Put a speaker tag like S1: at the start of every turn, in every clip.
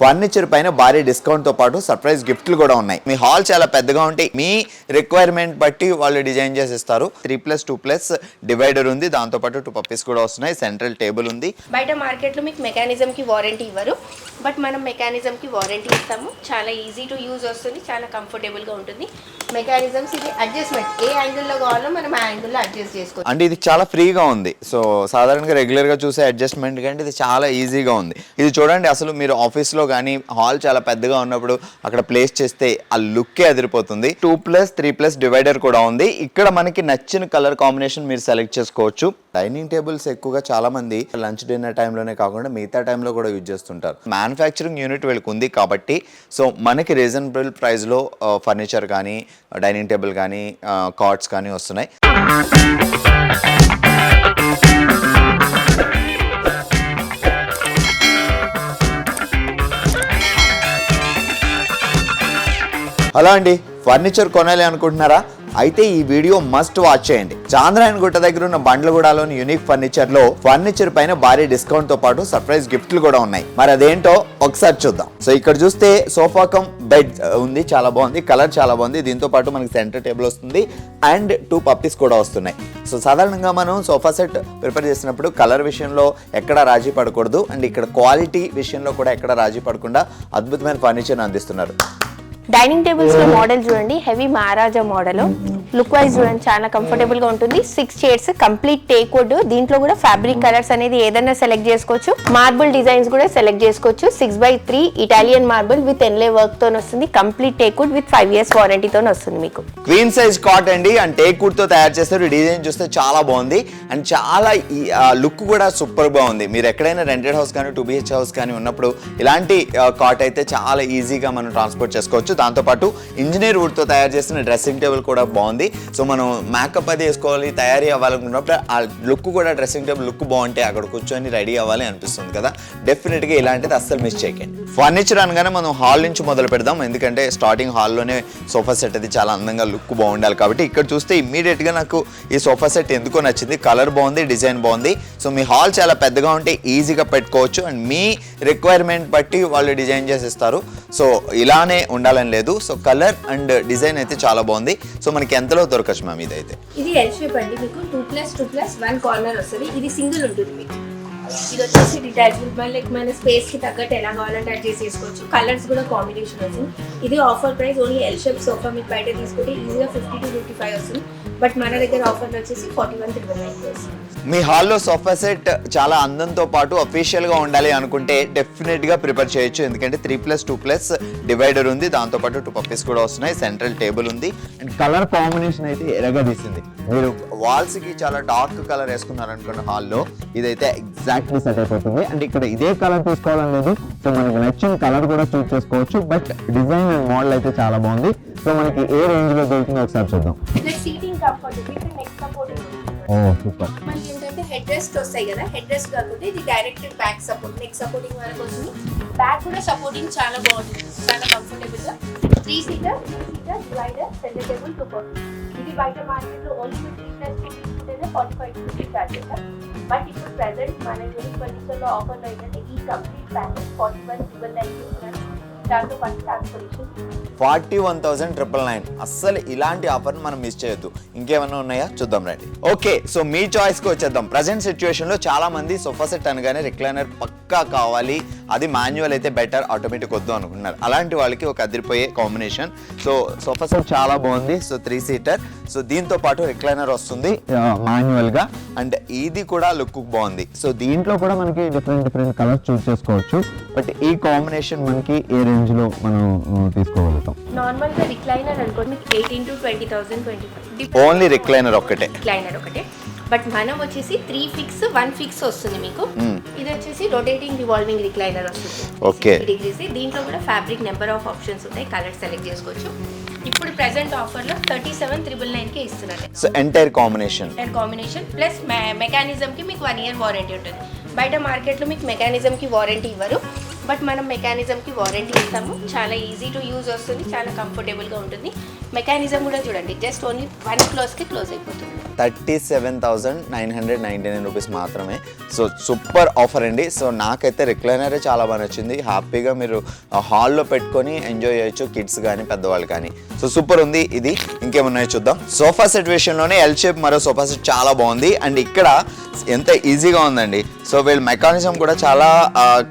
S1: Furniture పైన భారీ డిస్కౌంట్తో పాటు సర్ప్రైజ్ గిఫ్ట్లు కూడా ఉన్నాయి. మీ హాల్ చాలా పెద్దగా ఉంటాయి మీ రిక్వైర్మెంట్ బట్టి వాళ్ళు డిజైన్ చేసి ఇస్తారు three plus two plus divider ఉంది. దాంతో పాటు టూ పప్పీస్ కూడా వస్తున్నాయి. సెంట్రల్ టేబుల్ ఉంది.
S2: బయట మార్కెట్లో మీకు మెకానిజంకి వారంటీ ఇవ్వరు. బట్ మనం మెకానిజంకి వారంటీ ఇస్తాము. చాలా ఈజీ టు యూజ్ వస్తుంది. చాలా కంఫర్టబుల్గా ఉంటుంది. మెకానిజమ్స్ ఇది అడ్జస్ట్మెంట్ ఏ యాంగిల్లో కావాలో మనం ఆ యాంగిల్లో అడ్జస్ట్ చేసుకోవచ్చు.
S1: అంటే ఇది చాలా ఫ్రీగా ఉంది. సో సాధారణంగా రెగ్యులర్గా చూసే అడ్జస్ట్మెంట్ కంటే ఇది చాలా ఈజీగా ఉంది. ఇది చూడండి అసలు మీరు ఆఫీస్లో కానీ హాల్ చాలా పెద్దగా ఉన్నప్పుడు అక్కడ ప్లేస్ చేస్తే ఆ లుక్కే అదిరిపోతుంది. Two plus three plus divider కూడా ఉంది. ఇక్కడ మనకి నచ్చిన కలర్ కాంబినేషన్ మీరు సెలెక్ట్ చేసుకోవచ్చు. డైనింగ్ టేబుల్స్ ఎక్కువగా చాలా మంది లంచ్ డిన్నర్ టైంలోనే కాకుండా మిగతా టైంలో కూడా యూజ్ చేస్తుంటారు. మ్యానుఫ్యాక్చరింగ్ యూనిట్ వీళ్ళకి ఉంది కాబట్టి సో మనకి రీజనబుల్ ప్రైస్లో ఫర్నిచర్ కానీ డైనింగ్ టేబుల్ కానీ కార్డ్స్ కానీ వస్తున్నాయి. హలో అండి ఫర్నిచర్ కొనాలి అనుకుంటున్నారా? అయితే ఈ వీడియో మస్ట్ వాచ్ చేయండి. చాంద్రాయన్ గుట్ట దగ్గర ఉన్న బండ్లగూడలోని యూనిక్ ఫర్నిచర్లో ఫర్నిచర్ పైన భారీ డిస్కౌంట్తో పాటు సర్ప్రైజ్ గిఫ్ట్లు కూడా ఉన్నాయి. మరి అదేంటో ఒకసారి చూద్దాం. సో ఇక్కడ చూస్తే సోఫా కమ్ బెడ్ ఉంది చాలా బాగుంది కలర్ చాలా బాగుంది దీంతో పాటు మనకి సెంటర్ టేబుల్ వస్తుంది అండ్ టూ పప్పీస్ కూడా వస్తున్నాయి. సో సాధారణంగా మనం సోఫా సెట్ ప్రిపేర్ చేసినప్పుడు కలర్ విషయంలో ఎక్కడ రాజీ పడకూడదు అండ్ ఇక్కడ క్వాలిటీ విషయంలో కూడా ఎక్కడ రాజీ పడకుండా అద్భుతమైన ఫర్నిచర్ అందిస్తున్నారు.
S2: డైనింగ్ టేబుల్స్లో మోడల్ చూడండి. Heavy Maharaja model. Look wise చూడండి చాలా కంఫర్టబుల్గా ఉంటుంది. Six shades complete teak wood దీంట్లో కూడా ఫ్యాబ్రిక్ కలర్స్ అనేది ఏదైనా సెలెక్ట్ చేసుకోవచ్చు. మార్బుల్ డిజైన్స్ కూడా సెలెక్ట్ చేసుకోవచ్చు. Six by three Italian marble with inlay వర్క్తో వస్తుంది. Complete teak wood with five years warranty తో వస్తుంది మీకు.
S1: క్వీన్ సైజ్ కాట్ అండి. అండ్ టేక్ వుడ్తో తయారు చేస్తారు డిజైన్ చూస్తే చాలా బాగుంది. అండ్ చాలా లుక్ కూడా సూపర్గా ఉంది. మీరు ఎక్కడైనా రెంటెడ్ హౌస్ కానీ టూ బిహెచ్ హౌస్ కానీ ఉన్నప్పుడు ఇలాంటి కాట్ అయితే చాలా ఈజీగా మనం ట్రాన్స్పోర్ట్ చేసుకోవచ్చు. దాంతోపాటు ఇంజనీర్ వుడ్తో తయారు చేసిన డ్రెస్సింగ్ టేబుల్ కూడా బాగుంది. సో మనం మేకప్ అది వేసుకోవాలి తయారీ అవ్వాలనుకున్నప్పుడు ఆ లుక్ కూడా డ్రెస్సింగ్ టేబుల్ లుక్ బాగుంటే అక్కడ కూర్చొని రెడీ అవ్వాలి అనిపిస్తుంది కదా. డెఫినెట్గా ఇలాంటిది అస్సలు మిస్ చేయకండి. ఫర్నిచర్ అనగానే మనం హాల్ నుంచి మొదలు పెడదాం. ఎందుకంటే స్టార్టింగ్ హాల్లోనే సోఫా సెట్ అది చాలా అందంగా లుక్ బాగుండాలి కాబట్టి ఇక్కడ చూస్తే ఇమ్మీడియట్గా నాకు ఈ సోఫా సెట్ ఎందుకో నచ్చింది. కలర్ బాగుంది డిజైన్ బాగుంది. సో మీ హాల్ చాలా పెద్దగా ఉంటే ఈజీగా పెట్టుకోవచ్చు. అండ్ మీ రిక్వైర్మెంట్ బట్టి వాళ్ళు డిజైన్ చేసి ఇస్తారు. సో ఇలానే ఉండాలని లేదు. సో కలర్ అండ్ డిజైన్ అయితే చాలా బాగుంది. సో మనకి ఎంతలో దొరకచ్చు మ్యామ్ ఇదైతే?
S2: ఇది ఎల్ షేప్ అండి. మీకు two plus two plus one corner వస్తుంది. ఇది సింగిల్ ఉంటుంది మీకు. ఇది వచ్చేసి డిటాచబుల్ మళ్ళీ మన స్పేస్కి తగ్గట్టు ఎలా కావాలంటే అడ్జస్ట్ చేసుకోవచ్చు కలర్స్ కూడా కాంబినేషన్ వస్తుంది. ఇది offer price only L shape sofa మీకు బయట తీసుకుంటే ఈజీగా ఫిఫ్టీ టు ఫిఫ్టీ ఫైవ్ వస్తుంది. బట్ మన దగ్గర ఆఫర్ వచ్చేసి ఫార్టీ వన్ త్రిబుల్ నైన్
S1: మీ హాల్లో సోఫా సెట్ చాలా అందంతో పాటు అఫీషియల్గా ఉండాలి అనుకుంటే డెఫినెట్గా ప్రిపేర్ చేయొచ్చు. ఎందుకంటే three plus two plus divider ఉంది. దాంతోపాటు టూ పప్పీస్ కూడా వస్తున్నాయి. సెంట్రల్ టేబుల్ ఉంది. అండ్ కలర్ కాంబినేషన్ అయితే ఎరగా తీసింది. మీరు వాల్స్కి చాలా డార్క్ కలర్ వేసుకున్నారు అనుకోండి హాల్లో ఇదైతే ఎగ్జాక్ట్లీ సెట్ అయిపోతుంది. అండ్ ఇక్కడ ఇదే కలర్ తీసుకోవాలని లేదు. సో మనకి నచ్చిన కలర్ కూడా చూస్ చేసుకోవచ్చు. బట్ డిజైన్ అండ్ మోడల్ అయితే చాలా బాగుంది. సో మనకి ఏ రేంజ్లో దొరుకుతుందో ఒకసారి చూద్దాం.
S2: Plus seating comfort with neck supporting
S1: oh super.
S2: మనకి ఏంటంటే హెడ్ రెస్ట్ వస్తాయి కదా. హెడ్ రెస్ట్ కాకపోతే ఇది direct back support neck supporting వరకు వస్తుంది. బ్యాక్ కూడా సపోర్టింగ్ చాలా బాగుంటుంది. చాలా కంఫర్టబుల్గా. Three seater three seater divider centre table two ఇది బయట మార్కెట్లో ఓన్లీ త్రీ ప్లస్ టూ తీసుకుంటేనే ఫార్టీ ఫైవ్ రూపీస్ ఛార్జ్ చేస్తారు బట్ ఇప్పుడు ప్రెసెంట్ మన యూనిక్ ఫర్నిచర్లో ఏంటంటే ఈ complete package forty one triple nine దాంతో
S1: forty one thousand triple nine అస్సలు ఇలాంటి ఆఫర్ మనం మిస్ చేయొద్దు. ఇంకేమైనా ఉన్నాయా? చూద్దాం రండి. ఓకే సో మీ చాయిస్కి వచ్చేద్దాం. ప్రజెంట్ సిచ్యువేషన్లో చాలా మంది సోఫా సెట్ అనగానే రిక్లైనర్ పక్క కావాలి అది మాన్యువల్ అయితే బెటర్ ఆటోమేటిక్ వద్దు అనుకుంటున్నారు. అలాంటి వాళ్ళకి ఒక అదిరిపోయే కాంబినేషన్. సో సోఫా సెట్ చాలా బాగుంది. సో త్రీ సీటర్ సో దీంతో పాటు రిక్లైనర్ వస్తుంది. మాన్యువల్గా అండ్ ఇది కూడా లుక్ బాగుంది. సో దీంట్లో కూడా మనకి డిఫరెంట్ డిఫరెంట్ కలర్స్ చూస్ చేసుకోవచ్చు. బట్ ఈ కాంబినేషన్ మనకి ఏ రేంజ్లో మనం తీసుకోగలుగుతాం?
S2: నార్మల్గా రిక్లైనర్ అనుకోండి మీకు eighteen to twenty thousand twenty five
S1: only recliner ఒక్కటే.
S2: రిక్లైనర్ ఒకటే బట్ మనం వచ్చేసి త్రీ ఫిక్స్ వన్ ఫిక్స్ వస్తుంది మీకు.
S1: Hmm.
S2: ఇది వచ్చేసి రొటేటింగ్ రివాల్వింగ్ రిక్లైనర్ వస్తుంది. డిగ్రీస్ దీంట్లో కూడా ఫ్యాబ్రిక్ నెంబర్ ఆఫ్ ఆప్షన్స్ ఉంటాయి. కలర్ సెలెక్ట్ చేసుకోవచ్చు. ఇప్పుడు ప్రెసెంట్ ఆఫర్లో థర్టీ సెవెన్ త్రిబుల్ నైన్కి ఇస్తున్నారు.
S1: So entire combination
S2: and combination plus mechanism కి మీకు వన్ ఇయర్ వారంటీ ఉంటుంది. బయట మార్కెట్లో మీకు మెకానిజం కి వారంటీ ఇవ్వరు. బట్ మనం మెకానిజంకి వారంటీ ఇస్తాము. చాలా ఈజీ టు యూజ్ వస్తుంది చాలా కంఫర్టబుల్గా ఉంటుంది. మెకానిజం కూడా చూడండి జస్ట్ ఓన్లీ వన్ క్లోజ్కి క్లోజ్ అయిపోతుంది.
S1: Thirty seven thousand nine hundred ninety nine rupees మాత్రమే. సో సూపర్ ఆఫర్ అండి. సో నాకైతే రిక్లైనరే చాలా బాగా నచ్చింది. హ్యాపీగా మీరు హాల్లో పెట్టుకొని ఎంజాయ్ చేయొచ్చు కిడ్స్ కానీ పెద్దవాళ్ళు కానీ. సో సూపర్ ఉంది ఇది. ఇంకేమున్నాయో చూద్దాం. సోఫా సెట్ విషయంలోనే ఎల్ షేప్ మరో సోఫా సెట్ చాలా బాగుంది. అండ్ ఇక్కడ ఎంత ఈజీగా ఉందండి. సో వీళ్ళు మెకానిజం కూడా చాలా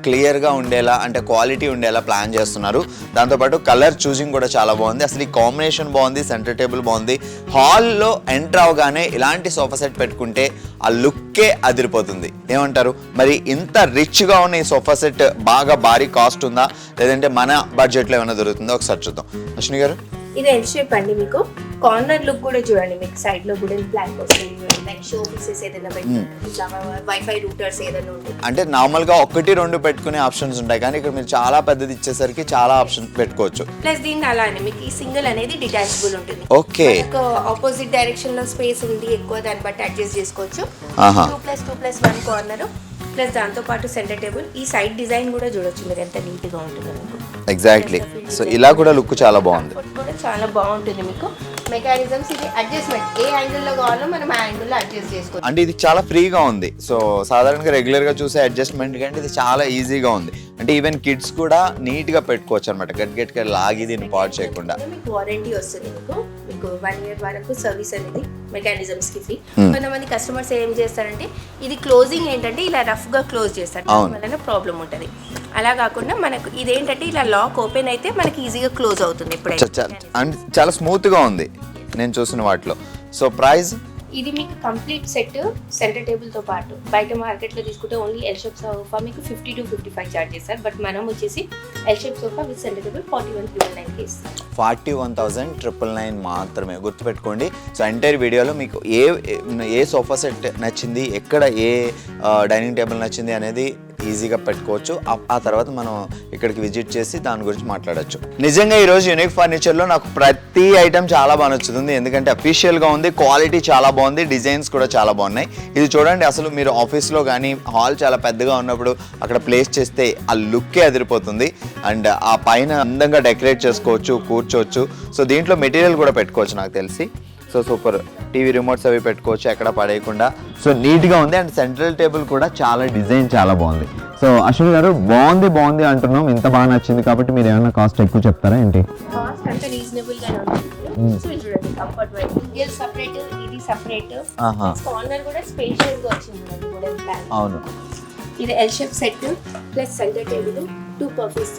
S1: క్లియర్గా ఉండేలా అంటే క్వాలిటీ ఉండేలా ప్లాన్ చేస్తున్నారు. దాంతోపాటు కలర్ చూసింగ్ కూడా చాలా బాగుంది. అసలు ఈ కాంబినేషన్ బాగుంది సెంటర్ టేబుల్ బాగుంది. హాల్లో ఎంటర్ అవగానే ఇలాంటి సోఫా సెట్ పెట్టుకుంటే ఆ లుక్కే అదిరిపోతుంది. ఏమంటారు? మరి ఇంత రిచ్గా ఉన్న ఈ సోఫా సెట్ బాగా భారీ కాస్ట్ ఉందా? లేదంటే మన బడ్జెట్లో ఏమైనా దొరుకుతుందో? ఒకసారి చూద్దాం. అశ్విని గారు?
S2: ఇది ఎల్ షేప్ అండి మీకు. కార్నర్ లుక్ కూడా చూడండి మీకు సైడ్లో కూడా బ్లాక్ వస్తుంది లైక్ షో పీసెస్ ఏదైనా పెట్టి వైఫై రూటర్స్ ఏదైనా ఉంటుంది
S1: అంటే నార్మల్గా ఒకటి రెండు పెట్టుకునే ఆప్షన్స్ ఉంటాయి కానీ ఇక్కడ మీరు చాలా పెద్దది ఇచ్చేసరికి చాలా ఆప్షన్స్ పెట్టుకోవచ్చు.
S2: ప్లస్ దీన్ని అలా అని మీకు ఈ సింగిల్ అనేది డిటాచబుల్ ఉంటుంది.
S1: ఓకే
S2: ఆపోజిట్ డైరెక్షన్లో స్పేస్ ఉంది ఎక్కువ దాన్ని బట్టి అడ్జస్ట్ చేసుకోవచ్చు.
S1: ఆహా.
S2: Two plus two plus one corner plus దాంతో పాటు సెంటర్ టేబుల్ ఈ సైడ్ డిజైన్ కూడా చూడొచ్చు మీరు ఎంత నీట్గా ఉంటుందో
S1: ఎగ్జాక్ట్లీ సో ఇలా కూడా లుక్ చాలా బాగుంది.
S2: కూడా చాలా బాగుంటుంది మీకు. మెకానిజమ్స్ ఇది అడ్జస్ట్మెంట్ ఏ యాంగిల్లో కావాలో మనం ఆ యాంగిల్లో అడ్జస్ట్ చేసుకోవచ్చు.
S1: అంటే ఇది చాలా ఫ్రీగా ఉంది. సో సాధారణంగా రెగ్యులర్గా చూసే అడ్జస్ట్మెంట్ కంటే ఇది చాలా ఈజీగా ఉంది. అంటే ఈవెన్ కిడ్స్ కూడా నీట్గా పెట్టుకోవచ్చు అనమాట గట్ గట్గా లాగి దీన్ని పాడు చేయకుండా.
S2: వారంటీ వస్తుంది మీకు. మీకు వన్ ఇయర్ వరకు సర్వీస్ అనేది మెకానిజమ్స్కి ఫ్రీ
S1: Hmm.
S2: కొంతమంది కస్టమర్స్ ఏం చేస్తారంటే ఇది క్లోజింగ్ ఏంటంటే ఇలా రఫ్గా క్లోజ్ చేస్తారు. వలన ప్రాబ్లం ఉంటుంది. అలా కాకుండా మనకు ఇదేంటంటే ఇలా లాక్ ఓపెన్ అయితే మనకి ఈజీగా క్లోజ్ అవుతుంది ఎప్పుడైతే
S1: అండ్ చాలా స్మూత్గా ఉంది. నేను చూసిన వాటిలో. సో ప్రైస్
S2: ఇది మీకు కంప్లీట్ సెట్ సెంటర్ టేబుల్తో పాటు. బయట మార్కెట్లో తీసుకుంటే ఓన్లీ ఎల్ షేప్ సోఫా మీకు fifty to fifty five charge చేస్తారు బట్ మనం వచ్చేసి L shape sofa with centre table forty one triple nine ఇస్తాం
S1: forty one thousand triple nine మాత్రమే గుర్తుపెట్టుకోండి. సో ఎంటైర్ వీడియోలో మీకు ఏ ఏ సోఫా సెట్ నచ్చింది ఎక్కడ ఏ డైనింగ్ టేబుల్ నచ్చింది అనేది ఈజీగా పెట్టుకోవచ్చు. ఆ- తర్వాత మనం ఇక్కడికి విజిట్ చేసి దాని గురించి మాట్లాడొచ్చు. నిజంగా ఈరోజు యూనిక్ ఫర్నిచర్లో నాకు ప్రతి ఐటెం చాలా బాగా నచ్చుతుంది. ఎందుకంటే అఫీషియల్గా ఉంది క్వాలిటీ చాలా బాగుంది డిజైన్స్ కూడా చాలా బాగున్నాయి. ఇది చూడండి అసలు మీరు ఆఫీస్లో కానీ హాల్ చాలా పెద్దగా ఉన్నప్పుడు అక్కడ ప్లేస్ చేస్తే ఆ లుక్కే అదిరిపోతుంది. అండ్ ఆ పైన అందంగా డెకరేట్ చేసుకోవచ్చు కూర్చోవచ్చు. సో దీంట్లో మెటీరియల్ కూడా పెట్టుకోవచ్చు నాకు తెలిసి. సో సూపర్ టీవీ రిమోట్స్ అవి పెట్టుకోవచ్చు ఎక్కడ పడేయకుండా. సో నీట్గా ఉంది అండ్ సెంట్రల్ టేబుల్ కూడా చాలా డిజైన్ చాలా బాగుంది.
S3: సో అశ్విని గారు బాగుంది బాగుంది అంటున్నాం. ఇంత బాగా నచ్చింది కాబట్టి మీరు ఏమైనా కాస్ట్ ఎక్కువ చెప్తారా ఏంటి?
S1: అవును.
S2: ఇది L shape set plus centre table two పర్ఫీస్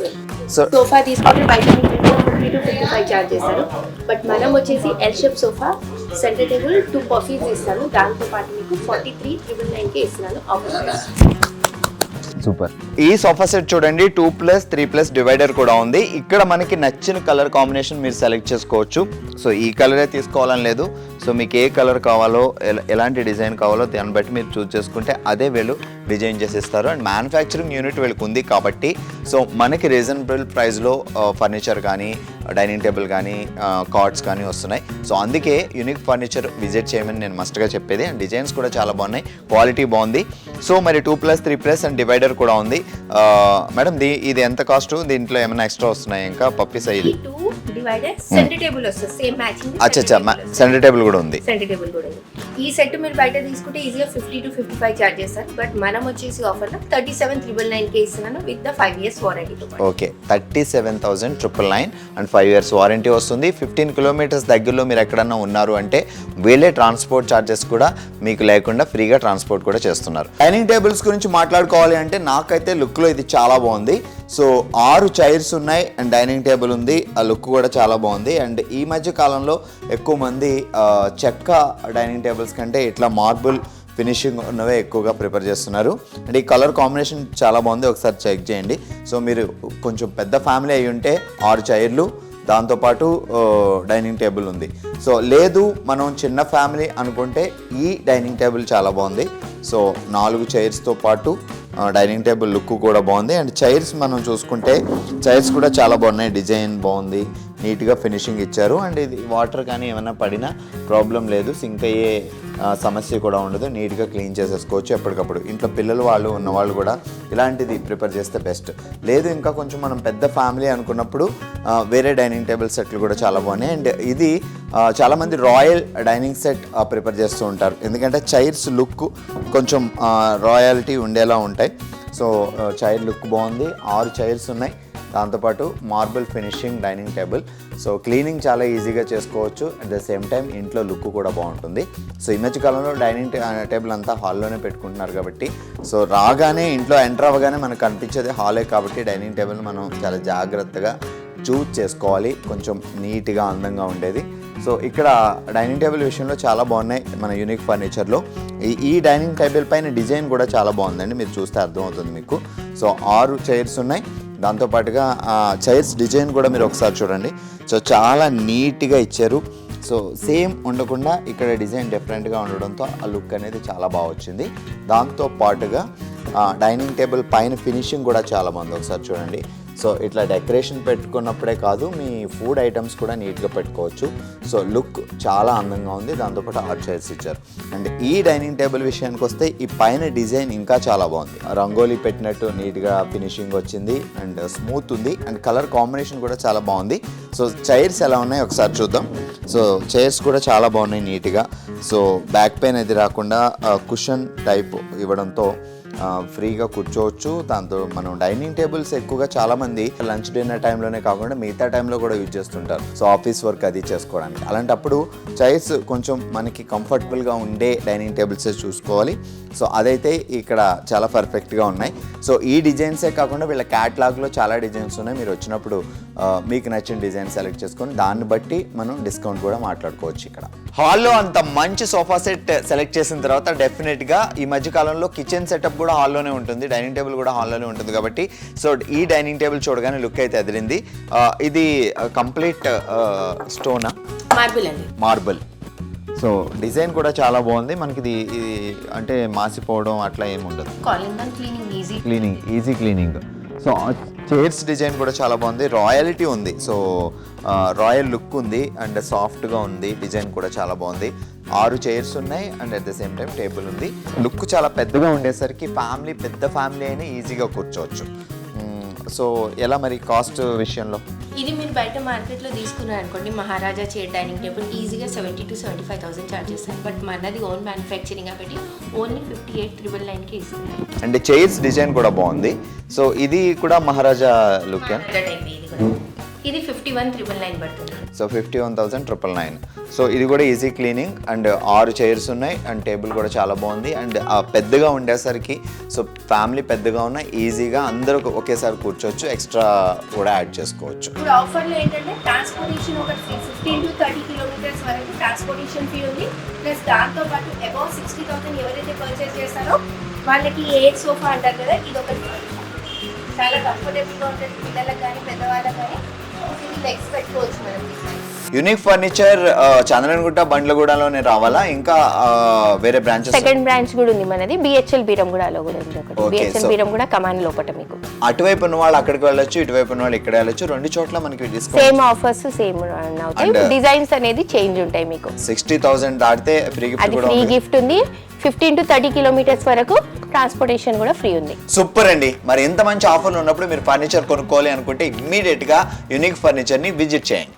S2: sofa తీసుకుంటే బయట ఫిఫ్టీ టు ఫిఫ్టీ ఫైవ్ చేస్తారు బట్ మనం వచ్చేసి L shape sofa centre table two coffees ఇస్తాను దాంతో పాటు మీకు ఫార్టీ త్రీ త్రిబుల్ నైన్కి ఇస్తున్నాను ఆఫర్
S3: సూపర్.
S1: ఈ సోఫా సెట్ చూడండి two plus three plus divider కూడా ఉంది. ఇక్కడ మనకి నచ్చిన కలర్ కాంబినేషన్ మీరు సెలెక్ట్ చేసుకోవచ్చు. సో ఈ కలరే తీసుకోవాలని లేదు. సో మీకు ఏ కలర్ కావాలో ఎల- ఎలాంటి డిజైన్ కావాలో దాన్ని బట్టి మీరు చూస్ చేసుకుంటే అదే వీళ్ళు డిజైన్ చేసిస్తారు. అండ్ మ్యానుఫ్యాక్చరింగ్ యూనిట్ వీళ్ళకి ఉంది కాబట్టి సో మనకి రీజనబుల్ ప్రైస్లో ఫర్నిచర్ కానీ డైనింగ్ టేబుల్ కానీ కార్డ్స్ కానీ వస్తున్నాయి. సో అందుకే యూనిక్ ఫర్నిచర్ విజిట్ చేయమని నేను మస్ట్గా చెప్పేది. అండ్ డిజైన్స్ కూడా చాలా బాగున్నాయి. క్వాలిటీ బాగుంది. సో మరి two plus three plus and divider కూడా ఉంది. మేడం దీ ఇది ఎంత కాస్ట్ దీంట్లో ఏమైనా ఎక్స్ట్రా వస్తున్నాయి ఇంకా? పప్పీస్
S2: మ్యాచింగ్
S1: అచ్చా అచ్చా సెంటర్ టేబుల్ కూడా ఉంది.
S2: సెంటర్ టేబుల్ కూడా ఉంది. ఈ సెట్ మీరు బయట తీసుకుంటే ఈజీగా fifty to fifty five charge చేస్తారు బట్ మనం వచ్చేసి ఆఫర్లో థర్టీ సెవెన్ త్రిబుల్ నైన్ కే ఇస్తున్నాను విత్ ద ఫైవ్ ఇయర్స్ వారంటీతో పాటు.
S1: Okay thirty seven thousand triple nine and five years warranty వస్తుంది. ఫిఫ్టీన్ కిలోమీటర్స్ దగ్గరలో మీరు ఎక్కడన్నా ఉన్నారు అంటే వీళ్ళే ట్రాన్స్పోర్ట్ ఛార్జెస్ కూడా మీకు లేకుండా ఫ్రీగా ట్రాన్స్పోర్ట్ కూడా చేస్తున్నారు. డైనింగ్ టేబుల్స్ గురించి మాట్లాడుకోవాలి అంటే నాకైతే లుక్లో ఇది చాలా బాగుంది. సో ఆరు చైర్స్ ఉన్నాయి అండ్ డైనింగ్ టేబుల్ ఉంది. ఆ లుక్ కూడా చాలా బాగుంది. అండ్ ఈ మధ్య కాలంలో ఎక్కువ మంది ఆ, చెక్క డైనింగ్ టేబుల్స్ కంటే ఇట్లా మార్బుల్ ఫినిషింగ్ ఉన్నవే ఎక్కువగా ప్రిపేర్ చేస్తున్నారు. అండ్ ఈ కలర్ కాంబినేషన్ చాలా బాగుంది. ఒకసారి చెక్ చేయండి. సో మీరు కొంచెం పెద్ద ఫ్యామిలీ అయి ఉంటే ఆరు చైర్లు దాంతోపాటు డైనింగ్ టేబుల్ ఉంది. సో లేదు మనం చిన్న ఫ్యామిలీ అనుకుంటే ఈ డైనింగ్ టేబుల్ చాలా బాగుంది. సో నాలుగు చైర్స్తో పాటు డైనింగ్ టేబుల్ లుక్ కూడా బాగుంది. అండ్ చైర్స్ మనం చూసుకుంటే చైర్స్ కూడా చాలా బాగున్నాయి. డిజైన్ బాగుంది. నీట్గా ఫినిషింగ్ ఇచ్చారు. అండ్ ఇది వాటర్ కానీ ఏమైనా పడినా ప్రాబ్లం లేదు. సింక్ అయ్యే సమస్య కూడా ఉండదు. నీట్గా క్లీన్ చేసేసుకోవచ్చు ఎప్పటికప్పుడు. ఇంట్లో పిల్లలు వాళ్ళు ఉన్న వాళ్ళు కూడా ఇలాంటిది ప్రిపేర్ చేస్తే బెస్ట్. లేదు ఇంకా కొంచెం మనం పెద్ద ఫ్యామిలీ అనుకున్నప్పుడు వేరే డైనింగ్ టేబుల్ సెట్లు కూడా చాలా బాగున్నాయి. అండ్ ఇది చాలామంది రాయల్ డైనింగ్ సెట్ ప్రిపేర్ చేస్తూ ఉంటారు. ఎందుకంటే చైర్స్ లుక్ కొంచెం రాయల్టీ ఉండేలా ఉంటాయి. సో చైర్ లుక్ బాగుంది. ఆరు చైర్స్ ఉన్నాయి. దాంతోపాటు marble finishing dining table. So cleaning చాలా ఈజీగా చేసుకోవచ్చు. అట్ ద సేమ్ టైం ఇంట్లో లుక్ కూడా బాగుంటుంది. సో ఈ మధ్య కాలంలో డైనింగ్ టేబుల్ అంతా హాల్లోనే పెట్టుకుంటున్నారు కాబట్టి. సో రాగానే ఇంట్లో ఎంటర్ అవ్వగానే మనకు కనిపించేది హాలే కాబట్టి డైనింగ్ టేబుల్ మనం చాలా జాగ్రత్తగా చూజ్ చేసుకోవాలి. కొంచెం నీట్గా అందంగా ఉండేది. సో ఇక్కడ డైనింగ్ టేబుల్ విషయంలో చాలా బాగున్నాయి మన యూనిక్ ఫర్నిచర్లో ఈ ఈ డైనింగ్ టేబుల్ పైన డిజైన్ కూడా చాలా బాగుందండి. మీరు చూస్తే అర్థమవుతుంది మీకు. సో ఆరు చైర్స్ ఉన్నాయి. దాంతోపాటుగా ఆ చైర్స్ డిజైన్ కూడా మీరు ఒకసారి చూడండి. సో చాలా నీట్గా ఇచ్చారు. సో సేమ్ ఉండకుండా ఇక్కడ డిజైన్ డిఫరెంట్గా ఉండడంతో ఆ లుక్ అనేది చాలా బాగా వచ్చింది. దాంతో పాటుగా డైనింగ్ టేబుల్ పైన ఫినిషింగ్ కూడా చాలా బాగుంది. ఒకసారి చూడండి. సో ఇట్లా డెకరేషన్ పెట్టుకున్నప్పుడే కాదు మీ ఫుడ్ ఐటమ్స్ కూడా నీట్గా పెట్టుకోవచ్చు. సో లుక్ చాలా అందంగా ఉంది. దాంతోపాటు ఆర్ట్ చైర్స్ ఇచ్చారు. అండ్ ఈ డైనింగ్ టేబుల్ విషయానికి వస్తే ఈ పైన డిజైన్ ఇంకా చాలా బాగుంది. రంగోలీ పెట్టినట్టు నీట్గా ఫినిషింగ్ వచ్చింది. అండ్ స్మూత్ ఉంది. అండ్ కలర్ కాంబినేషన్ కూడా చాలా బాగుంది. సో చైర్స్ ఎలా ఉన్నాయి ఒకసారి చూద్దాం. సో చైర్స్ కూడా చాలా బాగున్నాయి నీట్గా. సో బ్యాక్ పెయిన్ అది రాకుండా కుషన్ టైప్ ఇవ్వడంతో ఫ్రీగా కూర్చోవచ్చు. దాంతో మనం డైనింగ్ టేబుల్స్ ఎక్కువగా చాలా మంది లంచ్ డిన్నర్ టైంలోనే కాకుండా మిగతా టైంలో కూడా యూజ్ చేస్తుంటారు. సో ఆఫీస్ వర్క్ అది చేసుకోవడానికి. అలాంటప్పుడు చైర్స్ కొంచెం మనకి కంఫర్టబుల్గా ఉండే డైనింగ్ టేబుల్స్ చూసుకోవాలి. సో అదైతే ఇక్కడ చాలా పర్ఫెక్ట్గా ఉన్నాయి. సో ఈ డిజైన్సే కాకుండా వీళ్ళ క్యాట్లాగ్లో చాలా డిజైన్స్ ఉన్నాయి. మీరు వచ్చినప్పుడు మీకు నచ్చిన డిజైన్ సెలెక్ట్ చేసుకొని దాన్ని బట్టి మనం డిస్కౌంట్ కూడా మాట్లాడుకోవచ్చు ఇక్కడ. హాల్లో అంత మంచి సోఫా సెట్ సెలెక్ట్ చేసిన తర్వాత డెఫినెట్గా ఈ మధ్య కాలంలో కిచెన్ సెటప్ కూడా హాల్లోనే ఉంటుంది డైనింగ్ టేబుల్ కూడా హాల్లోనే ఉంటుంది కాబట్టి సో ఈ డైనింగ్ టేబుల్ చూడగానే లుక్ అయితే ఎదిరింది. ఇది కంప్లీట్ స్టోనా?
S2: మార్బుల్ అండి.
S1: మార్బుల్ సో డిజైన్ కూడా చాలా బాగుంది. మనకి ఇది ఇది అంటే మాసిపోవడం అట్లా ఏమి ఉండదు.
S2: Cleaning easy
S1: cleaning so chairs design కూడా చాలా బాగుంది. రాయలిటీ ఉంది. సో రాయల్ లుక్ ఉంది. అండ్ సాఫ్ట్గా ఉంది. డిజైన్ కూడా చాలా బాగుంది. ఆరు చైర్స్ ఉన్నాయి and at the same time table ఉంది. లుక్ చాలా పెద్దగా ఉండేసరికి ఫ్యామిలీ పెద్ద ఫ్యామిలీ అయినా ఈజీగా కూర్చోవచ్చు. సో ఎలా మరి కాస్ట్ విషయంలో?
S2: ఇది మీరు బయట మార్కెట్లో తీసుకున్నారు అనుకోండి మహారాజా చైర్ డైనింగ్ టేబుల్ ఈజీగా seventy to seventy five thousand charge చేస్తారు బట్ మనది ఓన్ మ్యానుఫ్యాక్చరింగ్ కాబట్టి ఓన్లీ ఫిఫ్టీ ఎయిట్ త్రిబుల్ నైన్కి ఇస్తుంది
S1: అండ్ చైర్స్ డిజైన్ కూడా బాగుంది. సో ఇది కూడా మహారాజా లుక్
S2: ఇది ఫిఫ్టీ వన్ త్రిబుల్ నైన్ పడుతుంది.
S1: So fifty one thousand triple nine so ఇది కూడా ఈజీ క్లీనింగ్ అండ్ ఆరు చైర్స్ ఉన్నాయి అండ్ టేబుల్ కూడా చాలా బాగుంది అండ్ పెద్దగా ఉండేసరికి సో ఫ్యామిలీ పెద్దగా ఉన్న ఈజీగా అందరూ ఒకేసారి కూర్చోవచ్చు ఎక్స్ట్రా కూడా యాడ్ చేసుకోవచ్చు.
S2: ఇప్పుడు ఆఫర్లో ఏంటంటే ట్రాన్స్పోర్టేషన్ ఒక ఫిఫ్టీన్ టు థర్టీ కిలోమీటర్స్ వరకు ట్రాన్స్పోర్టేషన్ ఫీ ఉంది. ప్లస్ దాంతో పాటు అబౌవ్ సిక్స్టీ థౌసండ్ ఎవరైతే పర్చేస్ చేస్తారో వాళ్ళకి ఏ సోఫా అంటారు కదా ఇది ఒకటి చాలా కంఫర్టబుల్గా ఉంటుంది పిల్లలకు కానీ పెద్దవాళ్ళకి కానీ లెగ్స్ పెట్టుకోవచ్చు మనం
S1: యూనిక్ ఫర్నిచర్ చంద్రనగుట్ట బండ్లగూడలోనే రావాలా? ఇంకా వేరే బ్రాంచెస్
S2: సెకండ్ బ్రాంచ్ కూడా ఉంది మనది. బిహెచ్ఎల్ బీరంగూడలో కూడా ఉంది ఒకటి. బిహెచ్ఎల్ బీరంగూడ కమాన్ లోపల మీకు.
S1: అటువైపు ఉన్న వాళ్ళు అక్కడికి వెళ్ళొచ్చు ఇటువైపు ఉన్న వాళ్ళు ఇక్కడ వెళ్ళొచ్చు. రెండు చోట్ల మనకి
S2: సేమ్ ఆఫర్స్ సేమ్ అవుతాయి. డిజైన్స్ అనేది చేంజ్ ఉంటాయి మీకు.
S1: సిక్స్టీ థౌసండ్ దాటితే ఫ్రీ గిఫ్ట్
S2: ఫ్రీ గిఫ్ట్ ఉంది. ఫిఫ్టీన్ టు థర్టీ కిలోమీటర్స్ వరకు ట్రాన్స్పోర్టేషన్ కూడా ఫ్రీ ఉంది.
S1: సూపర్ అండి. మరి ఎంత మంచి ఆఫర్లు ఉన్నప్పుడు మీరు ఫర్నిచర్ కొనుక్కోవాలి అనుకుంటే ఇమ్మీడియట్గా యూనిక్ ఫర్నిచర్ని విజిట్ చేయండి.